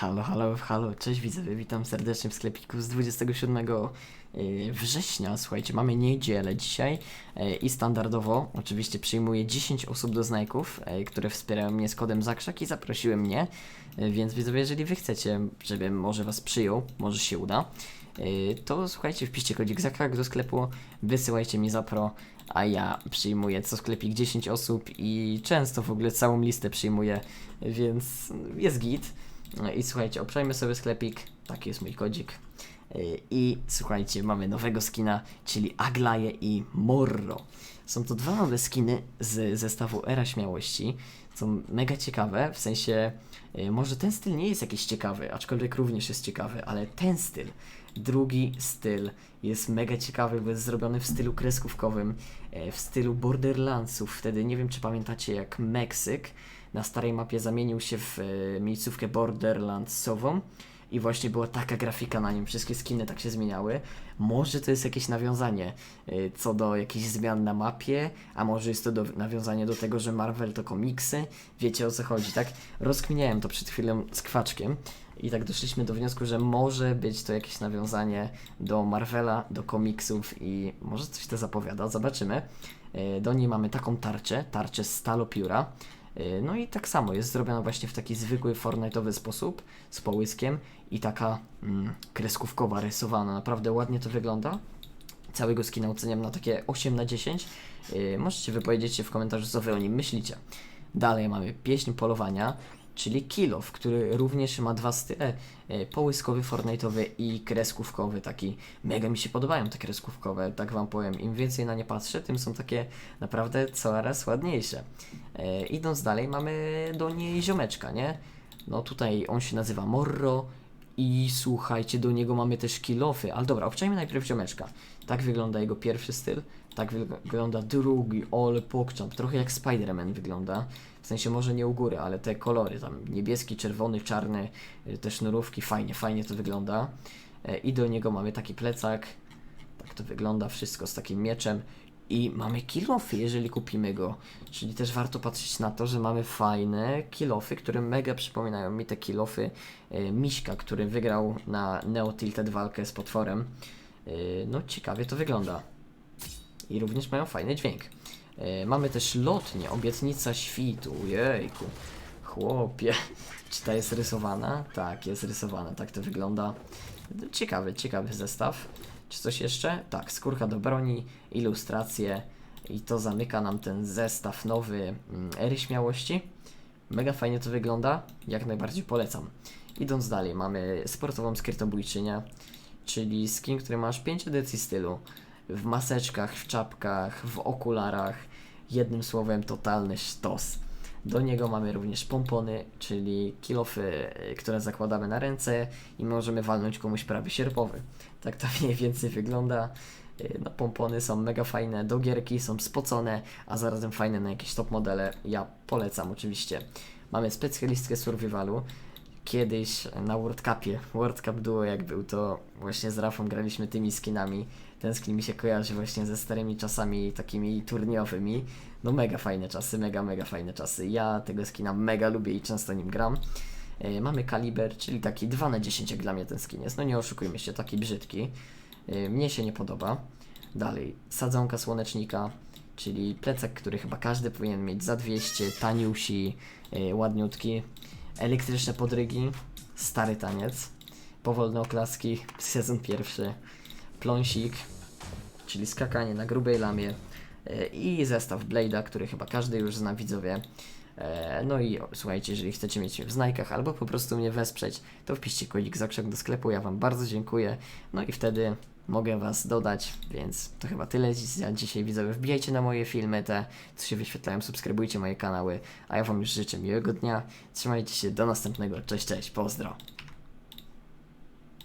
Halo, halo, halo, cześć widzowie, witam serdecznie w sklepiku z 27 y, września. Słuchajcie, mamy niedzielę dzisiaj y, i standardowo oczywiście przyjmuję 10 osób do znajków, y, które wspierają mnie z kodem Zakrzak i zaprosiły mnie, więc widzowie, jeżeli wy chcecie, żebym może was przyjął, może się uda, to słuchajcie, wpiszcie kodzik Zakrzak do sklepu, wysyłajcie mi zapro, a ja przyjmuję co sklepik 10 osób i często w ogóle całą listę przyjmuję, więc jest git. No I słuchajcie, obczajmy sobie sklepik. Taki jest mój kodzik. Yy, I słuchajcie, mamy nowego skina, czyli Aglaje i Morro. Są to dwa nowe skiny z zestawu Era Śmiałości. Są mega ciekawe, w sensie yy, może ten styl nie jest jakiś ciekawy, aczkolwiek również jest ciekawy, ale ten styl, drugi styl jest mega ciekawy, bo jest zrobiony w stylu kreskówkowym, yy, w stylu Borderlandsów. Wtedy nie wiem, czy pamiętacie, jak Meksyk na starej mapie zamienił się w e, miejscówkę Borderlandsową i właśnie była taka grafika na nim, wszystkie skiny tak się zmieniały. Może to jest jakieś nawiązanie e, co do jakichś zmian na mapie, a może jest to do, nawiązanie do tego, że Marvel to komiksy. Wiecie o co chodzi, tak? Rozkminiałem to przed chwilą z kwaczkiem i tak doszliśmy do wniosku, że może być to jakieś nawiązanie do Marvela, do komiksów i może coś to zapowiada, zobaczymy. E, Do niej mamy taką tarczę, tarczę z stalopióra. Yy, No i tak samo jest zrobiona właśnie w taki zwykły Fortnite'owy sposób, z połyskiem i taka mm, kreskówkowa, rysowana. Naprawdę ładnie to wygląda. Całego skina oceniam na takie 8 na 10. Yy, możecie wypowiedzieć się w komentarzu, co wy o nim myślicie. Dalej mamy pieśń polowania, czyli Kill Off, który również ma dwa style, yy, połyskowy, Fortnite'owy i kreskówkowy, taki mega mi się podobają te kreskówkowe, tak wam powiem, im więcej na nie patrzę, tym są takie naprawdę coraz ładniejsze. E, idąc dalej, mamy do niej ziomeczka, nie? No tutaj on się nazywa Morro i słuchajcie, do niego mamy też kilofy. Ale dobra, obczajmy najpierw ziomeczka. Tak wygląda jego pierwszy styl, tak wyg- wygląda drugi, ole pokczam. Trochę jak Spider-Man wygląda. W sensie może nie u góry, ale te kolory tam niebieski, czerwony, czarny, y, te sznurówki, fajnie, fajnie to wygląda. E, I do niego mamy taki plecak. Tak to wygląda wszystko z takim mieczem. I mamy kilofy, jeżeli kupimy go. Czyli też warto patrzeć na to, że mamy fajne kilofy, które mega przypominają mi te kilofy e, Miśka, który wygrał na Neo Tilted walkę z potworem. E, no ciekawie to wygląda. I również mają fajny dźwięk. E, mamy też lotnię, obietnica świtu. Jejku, chłopie. Czy ta jest rysowana? Tak, jest rysowana, tak to wygląda. Ciekawy, ciekawy zestaw. Czy coś jeszcze? Tak, skórka do broni, ilustracje i to zamyka nam ten zestaw nowy mm, Ery Śmiałości. Mega fajnie to wygląda, jak najbardziej polecam. Idąc dalej, mamy sportową skrytobójczynię, czyli skin, który ma aż 5 edycji stylu. W maseczkach, w czapkach, w okularach. Jednym słowem, totalny sztos. Do niego mamy również pompony, czyli kilofy, y, które zakładamy na ręce i możemy walnąć komuś prawie sierpowy. Tak to mniej więcej wygląda. Y, No, pompony są mega fajne, do gierki są spocone, a zarazem fajne na jakieś top modele. Ja polecam oczywiście. Mamy specjalistkę survivalu. Kiedyś na World Cupie, World Cup Duo jak był, to właśnie z Rafą graliśmy tymi skinami. Ten skin mi się kojarzy właśnie ze starymi czasami takimi turniejowymi. No mega fajne czasy, mega, mega fajne czasy. Ja tego skina mega lubię i często nim gram. E, mamy kaliber, czyli taki 2 na 10 jak dla mnie ten skin jest. No nie oszukujmy się, taki brzydki. E, Mnie się nie podoba. Dalej, sadzonka słonecznika, czyli plecak, który chyba każdy powinien mieć za 200, taniusi, e, ładniutki. Elektryczne podrygi, stary taniec. Powolne oklaski, sezon pierwszy. Pląsik, czyli skakanie na grubej lamie. E, I zestaw Blade'a, który chyba każdy już zna widzowie. E, No i słuchajcie, jeżeli chcecie mieć mnie w znajkach albo po prostu mnie wesprzeć, to wpiszcie kodik zakrzak do sklepu, ja Wam bardzo dziękuję. No i wtedy mogę Was dodać, więc to chyba tyle za dzisiaj widzowie. Wbijajcie na moje filmy, te co się wyświetlają, subskrybujcie moje kanały, a ja Wam już życzę miłego dnia. Trzymajcie się, do następnego, cześć, cześć, pozdro.